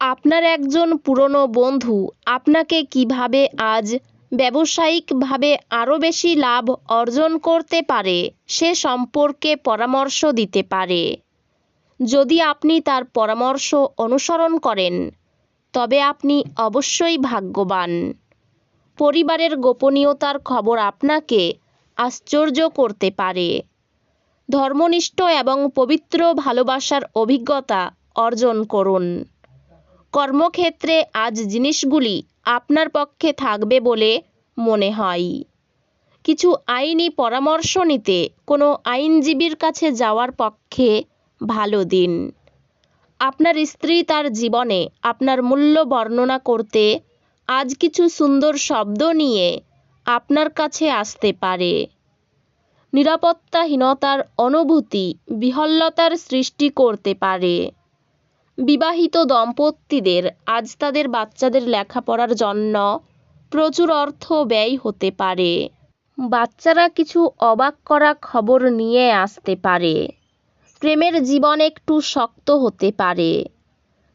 আপনার একজন পুরনো বন্ধু আপনাকে কীভাবে আজ ব্যবসায়িকভাবে আরও বেশি লাভ অর্জন করতে পারে সে সম্পর্কে পরামর্শ দিতে পারে। যদি আপনি তার পরামর্শ অনুসরণ করেন, তবে আপনি অবশ্যই ভাগ্যবান। পরিবারের গোপনীয়তার খবর আপনাকে আশ্চর্য করতে পারে। ধর্মনিষ্ঠ এবং পবিত্র ভালোবাসার অভিজ্ঞতা অর্জন করুন। কর্মক্ষেত্রে আজ জিনিসগুলি আপনার পক্ষে থাকবে বলে মনে হয়। কিছু আইনি পরামর্শ নিতে কোনো আইনজীবীর কাছে যাওয়ার পক্ষে ভালো দিন। আপনার স্ত্রী তার জীবনে আপনার মূল্য বর্ণনা করতে আজ কিছু সুন্দর শব্দ নিয়ে আপনার কাছে আসতে পারে। নিরাপত্তাহীনতার অনুভূতি বিহল্লতার সৃষ্টি করতে পারে। বিবাহিত দম্পতিদের আজ তাদের বাচ্চাদের লেখাপড়ার জন্য প্রচুর অর্থ ব্যয় হতে পারে। বাচ্চারা কিছু অবাক করা খবর নিয়ে আসতে পারে। প্রেমের জীবন একটু শক্ত হতে পারে।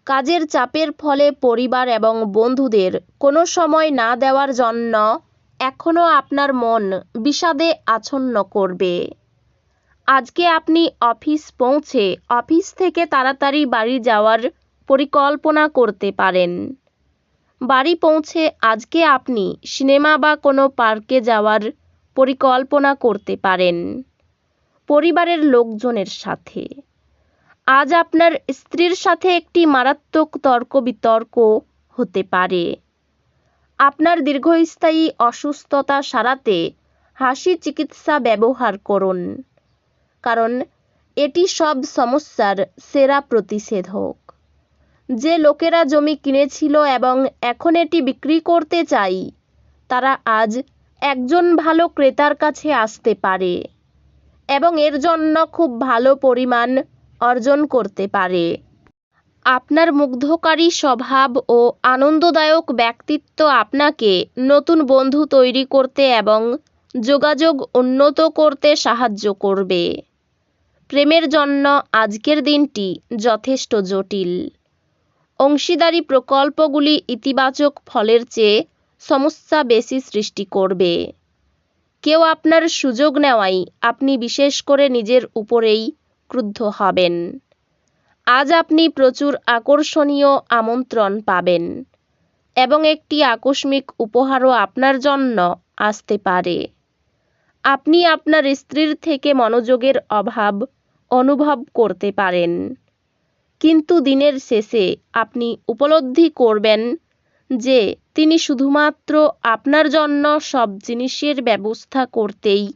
কাজের চাপের ফলে পরিবার এবং বন্ধুদের কোনো সময় না দেওয়ার জন্য এখনও আপনার মন বিষাদে আচ্ছন্ন করবে। আজকে আপনি অফিস পৌঁছে অফিস থেকে তাড়াতাড়ি বাড়ি যাওয়ার পরিকল্পনা করতে পারেন। বাড়ি পৌঁছে আজকে আপনি সিনেমা বা কোনো পার্কে যাওয়ার পরিকল্পনা করতে পারেন পরিবারের লোকজনের সাথে। আজ আপনার স্ত্রীর সাথে একটি মারাত্মক তর্ক বিতর্ক হতে পারে। আপনার দীর্ঘস্থায়ী অসুস্থতা সারাতে হাসি চিকিৎসা ব্যবহার করুন। কারণ এটি সব সমস্যার সেরা প্রতিষেধক। যে লোকেরা জমি কিনেছিল এবং এখন এটি বিক্রি করতে চাই, তারা আজ একজন ভালো ক্রেতার কাছে আসতে পারে এবং এর জন্য খুব ভালো পরিমাণ অর্জন করতে পারে। আপনার মুগ্ধকারী স্বভাব ও আনন্দদায়ক ব্যক্তিত্ব আপনাকে নতুন বন্ধু তৈরি করতে এবং যোগাযোগ উন্নত করতে সাহায্য করবে। প্রেমের জন্য আজকের দিনটি যথেষ্ট জটিল। অংশীদারি প্রকল্পগুলি ইতিবাচক ফলের চেয়ে সমস্যা বেশি সৃষ্টি করবে। কেউ আপনার সুযোগ নেওয়াই আপনি বিশেষ করে নিজের উপরেই ক্রুদ্ধ হবেন। আজ আপনি প্রচুর আকর্ষণীয় আমন্ত্রণ পাবেন এবং একটি আকস্মিক উপহারও আপনার জন্য আসতে পারে। আপনি আপনার স্ত্রীর থেকে মনোযোগের অভাব অনুভব করতে পারেন। কিন্তু দিনের শেষে আপনি উপলব্ধি করবেন যে তিনি শুধুমাত্র আপনার জন্য সব জিনিসের ব্যবস্থা করতেই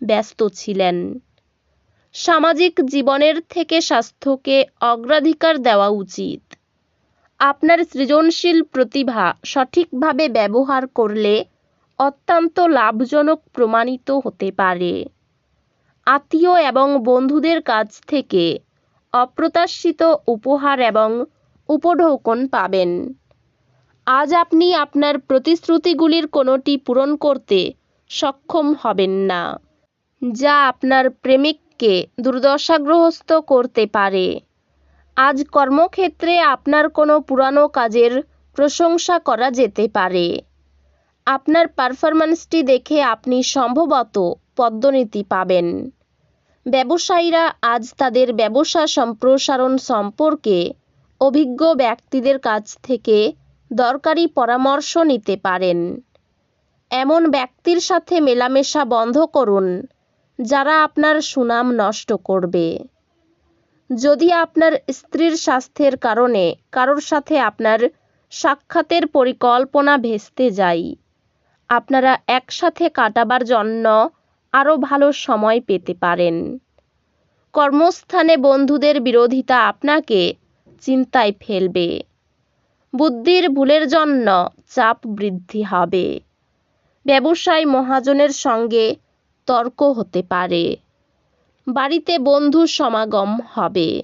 ব্যস্ত ছিলেন। সামাজিক জীবনের থেকে স্বাস্থ্যকে অগ্রাধিকার দেওয়া উচিত। আপনার সৃজনশীল প্রতিভা সঠিকভাবে ব্যবহার করলে অত্যন্ত লাভজনক প্রমাণিত হতে পারে। আত্মীয় এবং বন্ধুদের কাছ থেকে অপ্রত্যাশিত উপহার এবং উপঢৌকন পাবেন। আজ আপনি আপনার প্রতিশ্রুতিগুলির কোনোটি পূরণ করতে সক্ষম হবেন না, যা আপনার প্রেমিককে দুর্দশাগ্রস্ত করতে পারে। আজ কর্মক্ষেত্রে আপনার কোনো পুরানো কাজের প্রশংসা করা যেতে পারে। আপনার পারফরম্যান্সটি দেখে আপনি সম্ভবত পদ্মনীতি পাবেন। ব্যবসায়ীরা আজ তাদের ব্যবসা সম্প্রসারণ সম্পর্কে অভিজ্ঞ ব্যক্তিদের কাছ থেকে দরকারি পরামর্শ নিতে পারেন। এমন ব্যক্তির সাথে মেলামেশা বন্ধ করুন, যারা আপনার সুনাম নষ্ট করবে। যদি আপনার স্ত্রীর স্বাস্থ্যের কারণে কারোর সাথে আপনার সাক্ষাতের পরিকল্পনা ভেস্তে যায় আপনারা একসাথে কাটাবার জন্য আরও ভালো সময় পেতে পারেন। কর্মস্থানে বন্ধুদের বিরোধিতা আপনাকে চিন্তায় ফেলবে। বুদ্ধির ভুলের জন্য চাপ বৃদ্ধি হবে। ব্যবসায় মহাজনের সঙ্গে তর্ক হতে পারে। বাড়িতে বন্ধু সমাগম হবে।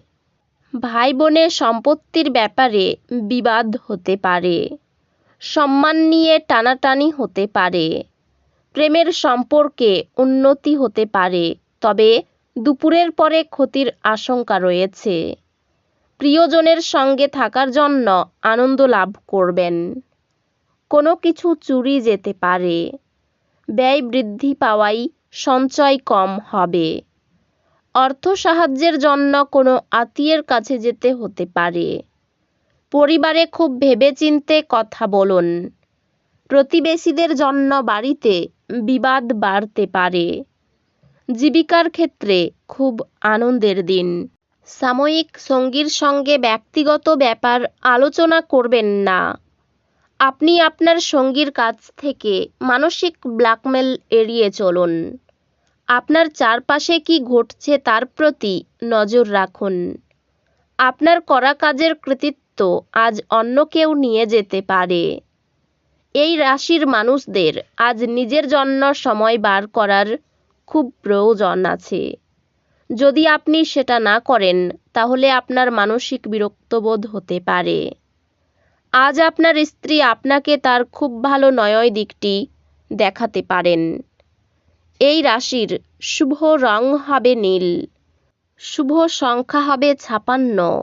ভাই বোনের সম্পত্তির ব্যাপারে বিবাদ হতে পারে। সম্মান নিয়ে টানাটানি হতে পারে। প্রেমের সম্পর্কে উন্নতি হতে পারে, তবে দুপুরের পরে ক্ষতির আশঙ্কা রয়েছে। প্রিয়জনের সঙ্গে থাকার জন্য আনন্দ লাভ করবেন। কোনো কিছু চুরি যেতে পারে। ব্যয় বৃদ্ধি পাওয়াই সঞ্চয় কম হবে। অর্থ সাহায্যের জন্য কোনো আত্মীয়ের কাছে যেতে হতে পারে। পরিবারে খুব ভেবেচিন্তে কথা বলুন। প্রতিবেশীদের জন্য বাড়িতে বিবাদ বাড়তে পারে। জীবিকার ক্ষেত্রে খুব আনন্দের দিন। সাময়িক সঙ্গীর সঙ্গে ব্যক্তিগত ব্যাপার আলোচনা করবেন না। আপনি আপনার সঙ্গীর কাছ থেকে মানসিক ব্ল্যাকমেল এড়িয়ে চলুন। আপনার চারপাশে কি ঘটছে তার প্রতি নজর রাখুন। আপনার করা কাজের কৃতিত্ব আজ অন্য কেউ নিয়ে যেতে পারে। এই রাশির মানুষদের আজ নিজের জন্য সময় বার করার খুব প্রয়োজন আছে। যদি আপনি সেটা না করেন, তাহলে আপনার মানসিক বিরক্তবোধ হতে পারে। আজ আপনার স্ত্রী আপনাকে তার খুব ভালো নয় দিকটি দেখাতে পারেন। এই রাশির শুভ রং হবে নীল, শুভ সংখ্যা হবে ছাপান্ন